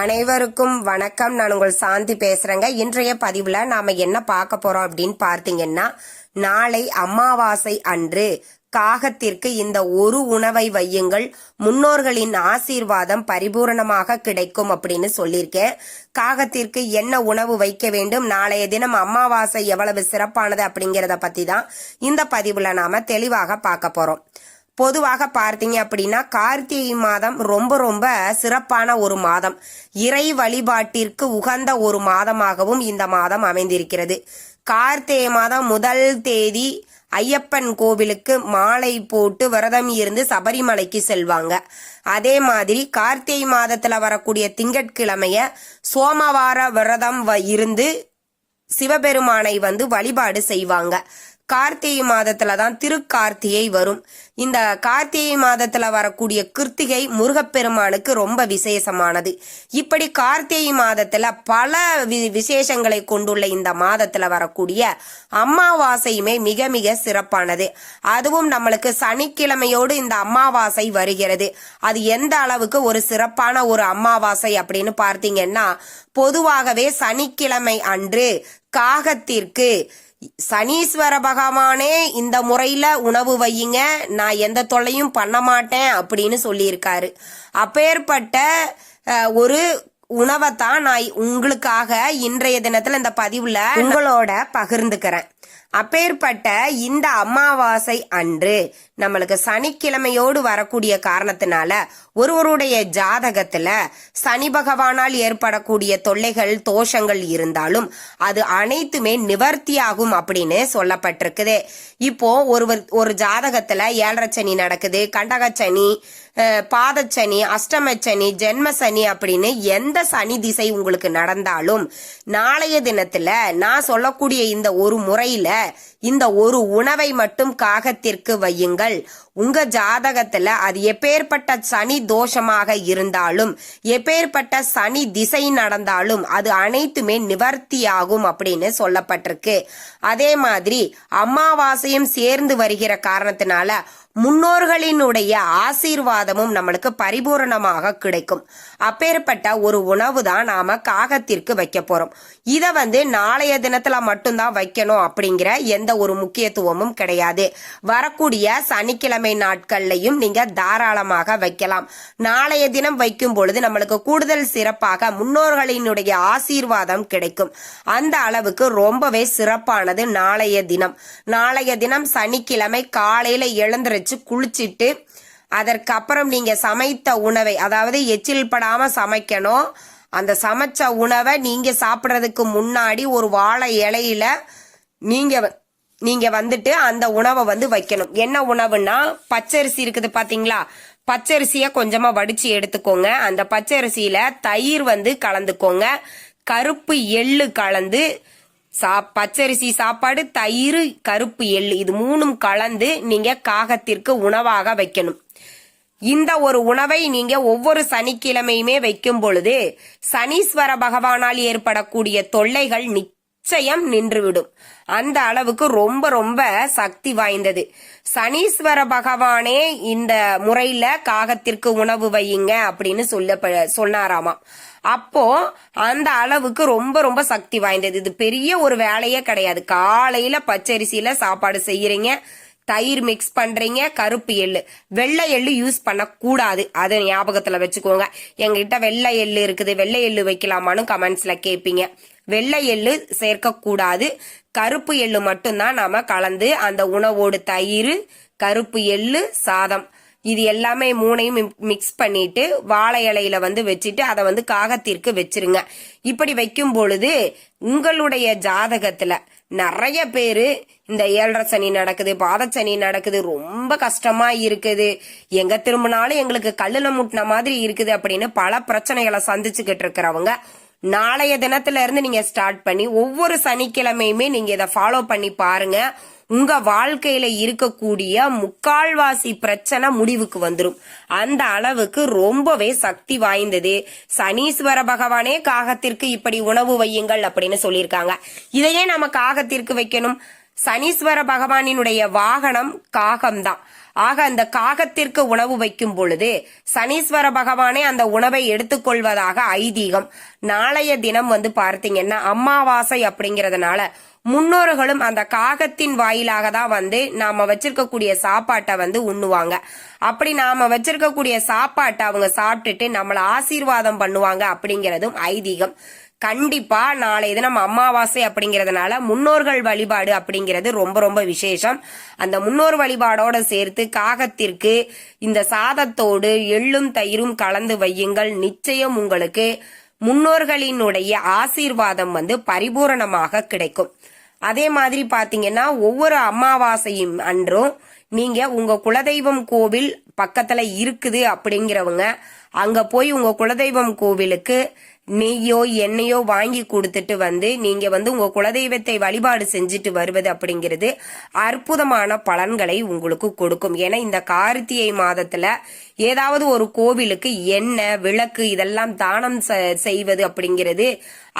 அனைவருக்கும் வணக்கம். நான் உங்கள் சாந்தி பேசுறேங்க. இன்றைய பதிவுல நாம என்ன பார்க்க போறோம் அப்படின்னு பார்த்தீங்கன்னா நாளை அமாவாசை அன்று காகத்திற்கு இந்த ஒரு உணவை வையுங்கள். முன்னோர்களின் ஆசீர்வாதம் பரிபூரணமாக கிடைக்கும் அப்படின்னு சொல்லியிருக்கேன். காகத்திற்கு என்ன உணவு வைக்க வேண்டும்? நாளைய தினம் அமாவாசை எவ்வளவு சிறப்பானது அப்படிங்கறத பத்தி தான் இந்த பதிவுல நாம தெளிவாக பார்க்க போறோம். பொதுவாக பார்த்தீங்க அப்படின்னா கார்த்திகை மாதம் ரொம்ப ரொம்ப சிறப்பான ஒரு மாதம். இறை வழிபாட்டிற்கு உகந்த ஒரு மாதமாகவும் இந்த மாதம் அமைந்திருக்கிறது. கார்த்திகை மாதம் முதல் தேதி ஐயப்பன் கோவிலுக்கு மாலை போட்டு விரதம் இருந்து சபரிமலைக்கு செல்வாங்க. அதே மாதிரி கார்த்திகை மாதத்துல வரக்கூடிய திங்கட்கிழமைய சோமவார விரதம் வ- இருந்து சிவபெருமானை வந்து வழிபாடு செய்வாங்க. கார்த்திகை மாதத்துல தான் திருக்கார்த்திகை வரும். இந்த கார்த்திகை மாதத்துல வரக்கூடிய கிருத்திகை முருகப்பெருமானுக்கு ரொம்ப விசேஷமானது. இப்படி கார்த்திகை மாதத்துல பல வி- விசேஷங்களை கொண்டுள்ள இந்த மாதத்துல வரக்கூடிய அமாவாசையுமே மிக மிக சிறப்பானது. அதுவும் நம்மளுக்கு சனிக்கிழமையோடு இந்த அமாவாசை வருகிறது. அது எந்த அளவுக்கு ஒரு சிறப்பான ஒரு அமாவாசை அப்படின்னு பார்த்தீங்கன்னா பொதுவாகவே சனிக்கிழமை அன்று காகத்திற்கு சனீஸ்வர பகவானே இந்த முறையில உணவு வையுங்க நான் எந்த தொல்லையும் பண்ண மாட்டேன் அப்படின்னு சொல்லியிருக்காரு. அப்பேற்பட்ட ஒரு உணவை தான் நான் உங்களுக்காக இன்றைய தினத்துல இந்த பதிவுல உங்களோட பகிர்ந்துக்கிறேன். அப்பேற்பட்ட இந்த அமாவாசை அன்று நம்மளுக்கு சனிக்கிழமையோடு வரக்கூடிய காரணத்தினால ஒருவருடைய ஜாதகத்துல சனி பகவானால் ஏற்படக்கூடிய தொல்லைகள் தோஷங்கள் இருந்தாலும் அது அனைத்துமே நிவர்த்தியாகும் அப்படின்னு சொல்லப்பட்டிருக்குது. இப்போ ஒருவர் ஒரு ஜாதகத்துல ஏழரை சனி நடக்குது கண்டகச்சனி அஹ், பாதச்சனி அஷ்டமச்சனி ஜென்மசனி அப்படின்னு எந்த சனி திசை உங்களுக்கு நடந்தாலும் நாளைய தினத்துல நான் சொல்லக்கூடிய இந்த ஒரு முறையில இந்த ஒரு உணவை மட்டும் காகத்திற்கு வையுங்கள். உங்க ஜாதகத்துல அது எப்பேற்பட்ட சனி தோஷமாக இருந்தாலும் எப்பேற்பட்ட சனி திசை நடந்தாலும் அது அனைத்துமே நிவர்த்தியாகும் அப்படின்னு சொல்லப்பட்டிருக்கு. அதே மாதிரி அமாவாசையும் சேர்ந்து வருகிற காரணத்தினால முன்னோர்களினுடைய ஆசீர்வாதமும் நம்மளுக்கு பரிபூரணமாக கிடைக்கும். அப்பேற்பட்ட ஒரு உணவு தான் நாம காகத்திற்கு வைக்க போறோம். இதை வந்து நாளைய தினத்துல மட்டும்தான் வைக்கணும் அப்படிங்கிற எந்த ஒரு முக்கியத்துவமும் கிடையாது. வரக்கூடிய சனிக்கிழமை நாட்கள்லையும் நீங்க தாராளமாக வைக்கலாம். நாளைய தினம் வைக்கும் பொழுது நம்மளுக்கு கூடுதல் சிறப்பாக முன்னோர்களினுடைய ஆசீர்வாதம் கிடைக்கும். அந்த அளவுக்கு ரொம்பவே சிறப்பானது நாளைய தினம். நாளைய தினம் சனிக்கிழமை காலையில வச்சு குளிச்சிட்டு அதற்கப்புறம் நீங்க சமைத்த உணவை அதாவது எச்சில் படாம சமைக்கணும். அந்த சமைச்ச உணவை நீங்க சாப்பிட்றதுக்கு முன்னாடி ஒரு வாழை இலையில நீங்க வ- நீங்க வந்துட்டு அந்த உணவை வந்து வைக்கணும். என்ன உணவுன்னா பச்சரிசி இருக்குது பாத்தீங்களா? பச்சரிசிய கொஞ்சமா வடிச்சு எடுத்துக்கோங்க. அந்த பச்சரிசியில தயிர் வந்து கலந்துக்கோங்க. கருப்பு எள்ளு கலந்து சா பச்சரிசி சாப்பாடு தயிர் கருப்பு எள் இது மூணும் கலந்து நீங்க காகத்திற்கு உணவாக வைக்கணும். இந்த ஒரு உணவை நீங்க ஒவ்வொரு சனிக்கிழமையுமே வைக்கும் பொழுது சனீஸ்வர பகவானால் ஏற்படக்கூடிய தொல்லைகள் நிச்சயம் நிச்சயம் நின்றுவிடும். அந்த அளவுக்கு ரொம்ப ரொம்ப சக்தி வாய்ந்தது. சனீஸ்வர பகவானே இந்த முறையில காகத்திற்கு உணவு வையுங்க அப்படின்னு சொல்ல சொன்னாராமா அப்போ அந்த அளவுக்கு ரொம்ப ரொம்ப சக்தி வாய்ந்தது. இது பெரிய ஒரு வேலையே கிடையாது. காலையில பச்சரிசியில சாப்பாடு செய்யறீங்க. தயிர் மிக்ஸ் பண்றீங்க கருப்பு எள்ளு. வெள்ளை எள்ளு யூஸ் பண்ணக்கூடாது. அதை ஞாபகத்துல வச்சுக்கோங்க. எங்ககிட்ட வெள்ளை எள்ளு இருக்குது. வெள்ளை எள்ளு வைக்கலாமான்னு கமெண்ட்ஸ்ல கேட்பீங்க வெள்ளை எள்ளு சேர்க்கக்கூடாது. கருப்பு எள்ளு மட்டும்தான் நாம கலந்து அந்த உணவோடு தயிர் கருப்பு எள்ளு சாதம். இது எல்லாமே மூணையும் மிக்ஸ் பண்ணிட்டு வாழை இலையில வந்து வச்சுட்டு அதை வந்து காகத்திற்கு வச்சிருங்க. இப்படி வைக்கும் பொழுது உங்களுடைய ஜாதகத்துல நிறைய பேர் இந்த ஏழரை சனி நடக்குது பாதச்சனி நடக்குது ரொம்ப கஷ்டமா இருக்குது. எங்க திரும்பினாலும் எங்களுக்கு கல்லுல முட்டின மாதிரி இருக்குது அப்படின்னு பல பிரச்சனைகளை சந்திச்சுக்கிட்டு இருக்கிறவங்க நாளைய தினத்துல இருந்து நீங்க ஸ்டார்ட் பண்ணி ஒவ்வொரு சனிக்கிழமையுமே நீங்க இதை ஃபாலோ பண்ணி பாருங்க. உங்க வாழ்க்கையில இருக்கக்கூடிய முக்கால்வாசி பிரச்சனை முடிவுக்கு வந்துரும். அந்த அளவுக்கு ரொம்பவே சக்தி வாய்ந்தது. சனீஸ்வர பகவானே காகத்திற்கு இப்படி உணவு வையுங்கள் அப்படின்னு சொல்லியிருக்காங்க. இதையே நம்ம காகத்திற்கு வைக்கணும். சனீஸ்வர பகவானினுடைய வாகனம் காகம்தான். ஆக அந்த காகத்திற்கு உணவு வைக்கும் பொழுது சனீஸ்வர பகவானே அந்த உணவை எடுத்துக்கொள்வதாக ஐதீகம். நாளைய தினம் வந்து பார்த்தீங்கன்னா அமாவாசை அப்படிங்கறதுனால முன்னோர்களும் அந்த காகத்தின் வாயிலாக தான் வந்து நாம வச்சிருக்கக்கூடிய சாப்பாட்டை வந்து உண்ணுவாங்க. அப்படி நாம வச்சிருக்கக்கூடிய சாப்பாட்டை அவங்க சாப்பிட்டுட்டு நம்மள ஆசீர்வாதம் பண்ணுவாங்க அப்படிங்கறதும் ஐதீகம். கண்டிப்பா நாளை தினம் அமாவாசை அப்படிங்கறதுனால முன்னோர்கள் வழிபாடு அப்படிங்கிறது ரொம்ப ரொம்ப விசேஷம். அந்த முன்னோர் வழிபாடோட சேர்த்து காகத்திற்கு இந்த சாதத்தோடு எள்ளும் தயிரும் கலந்து வையுங்கள். நிச்சயம் உங்களுக்கு முன்னோர்களினுடைய ஆசீர்வாதம் வந்து பரிபூரணமாக கிடைக்கும். அதே மாதிரி பாத்தீங்கன்னா ஒவ்வொரு அமாவாசையும் அன்றும் நீங்க உங்க குலதெய்வம் கோவில் பக்கத்துல இருக்குது அப்படிங்கிறவங்க அங்க போய் உங்க குலதெய்வம் கோவிலுக்கு நெய்யோ எண்ணெயோ வாங்கி கொடுத்துட்டு வந்து நீங்க வந்து உங்க குலதெய்வத்தை வழிபாடு செஞ்சுட்டு வருவது அப்படிங்கிறது அற்புதமான பலன்களை உங்களுக்கு கொடுக்கும். ஏன்னா இந்த கார்த்திகை மாதத்துல ஏதாவது ஒரு கோவிலுக்கு எண்ணெய் விளக்கு இதெல்லாம் தானம் செ- செய்வது அப்படிங்கிறது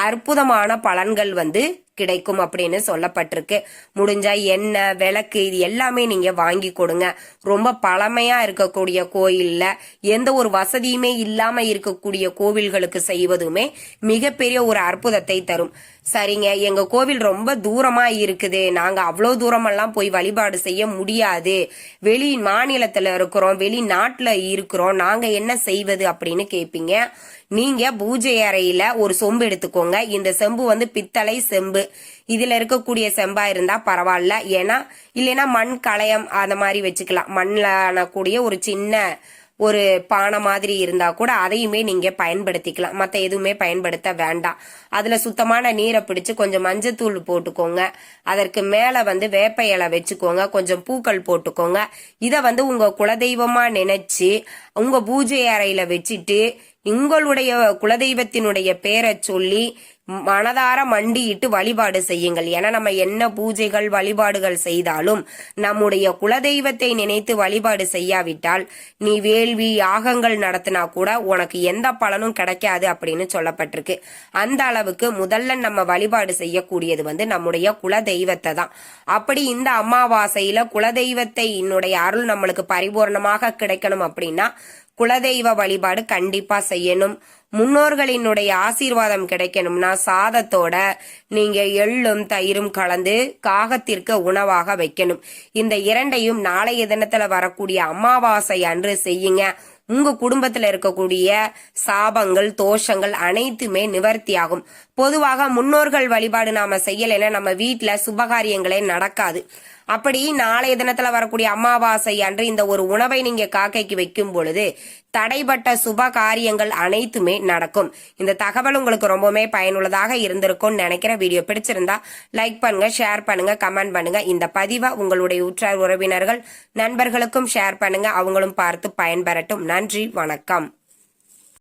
அற்புதமான பலன்கள் வந்து கிடைக்கும் அப்படின்னு சொல்லப்பட்டிருக்கு. முடிஞ்சா எண்ணெய் விளக்கு இது எல்லாமே நீங்க வாங்கி கொடுங்க. ரொம்ப பழமையா இருக்கக்கூடிய கோயில்ல எந்த ஒரு வசதியுமே இல்லாம இருக்கக்கூடிய கோவில்களுக்கு செய்வதுமே மிகப்பெரிய ஒரு அற்புதத்தை தரும். சரிங்க எங்க கோவில் ரொம்ப தூரமா இருக்குது. நாங்க அவ்வளோ தூரமெல்லாம் போய் வழிபாடு செய்ய முடியாது. வெளி மாநிலத்துல இருக்கிறோம் வெளிநாட்டுல இருக்கிறோம். நாங்க என்ன செய்வது அப்படின்னு கேட்பீங்க நீங்க பூஜை அறையில ஒரு சொம்பு எடுத்துக்கோங்க. இந்த செம்பு வந்து பித்தளை செம்பு. இதுல இருக்கக்கூடிய செம்பா இருந்தா பரவாயில்ல. ஏன்னா இல்லைன்னா மண் களையம் அந்த மாதிரி வச்சுக்கலாம். மண்ணில் ஆனக்கூடிய ஒரு சின்ன ஒரு பானை மாதிரி இருந்தா கூட அதையுமே நீங்க பயன்படுத்திக்கலாம். மற்ற எதுவுமே பயன்படுத்த வேண்டாம். அதுல சுத்தமான நீரை பிடிச்சு கொஞ்சம் மஞ்சத்தூள் போட்டுக்கோங்க. அதற்கு மேல வந்து வேப்ப இலை வச்சுக்கோங்க. கொஞ்சம் பூக்கள் போட்டுக்கோங்க. இத வந்து உங்க குலதெய்வமா நினைச்சு உங்க பூஜை அறையில வச்சுட்டு உங்களுடைய குலதெய்வத்தினுடைய பேரை சொல்லி மனதார மண்டியிட்டு வழிபாடு செய்யுங்கள். ஏன்னா நம்ம என்ன பூஜைகள் வழிபாடுகள் செய்தாலும் நம்முடைய குலதெய்வத்தை நினைத்து வழிபாடு செய்யாவிட்டால் நீ வேள்வி யாகங்கள் நடத்தினா கூட உனக்கு எந்த பலனும் கிடைக்காது அப்படின்னு சொல்லப்பட்டிருக்கு. அந்த அளவுக்கு முதல்ல நம்ம வழிபாடு செய்யக்கூடியது வந்து நம்முடைய குலதெய்வத்தை தான். அப்படி இந்த அமாவாசையில குலதெய்வத்தை என்னுடைய அருள் நம்மளுக்கு பரிபூர்ணமாக கிடைக்கணும் அப்படின்னா குலதெய்வ வழிபாடு கண்டிப்பா செய்யணும். முன்னோர்களினுடைய ஆசீர்வாதம் கிடைக்கணும்னா சாதத்தோட நீங்க எள்ளும் தயிரும் கலந்து காகத்திற்கு உணவாக வைக்கணும். இந்த இரண்டையும் நாளைய தினத்துல வரக்கூடிய அமாவாசை அன்று செய்யுங்க. உங்க குடும்பத்துல இருக்கக்கூடிய சாபங்கள் தோஷங்கள் அனைத்துமே நிவர்த்தியாகும். பொதுவாக முன்னோர்கள் வழிபாடு நாம செய்யலைன்னா நம்ம வீட்டுல சுபகாரியங்களே நடக்காது. அப்படி நாளைய தினத்துல வரக்கூடிய அமாவாசை அன்று இந்த ஒரு உணவை நீங்க காக்கைக்கு வைக்கும் பொழுது தடைப்பட்ட சுப காரியங்கள் அனைத்துமே நடக்கும். இந்த தகவல் உங்களுக்கு ரொம்பவுமே பயனுள்ளதாக இருந்திருக்கும்னு நினைக்கிற வீடியோ பிடிச்சிருந்தா லைக் பண்ணுங்க ஷேர் பண்ணுங்க கமெண்ட் பண்ணுங்க. இந்த பதிவை உங்களுடைய உற்றார் உறவினர்கள் நண்பர்களுக்கும் ஷேர் பண்ணுங்க. அவங்களும் பார்த்து பயன்பெறட்டும். நன்றி வணக்கம்.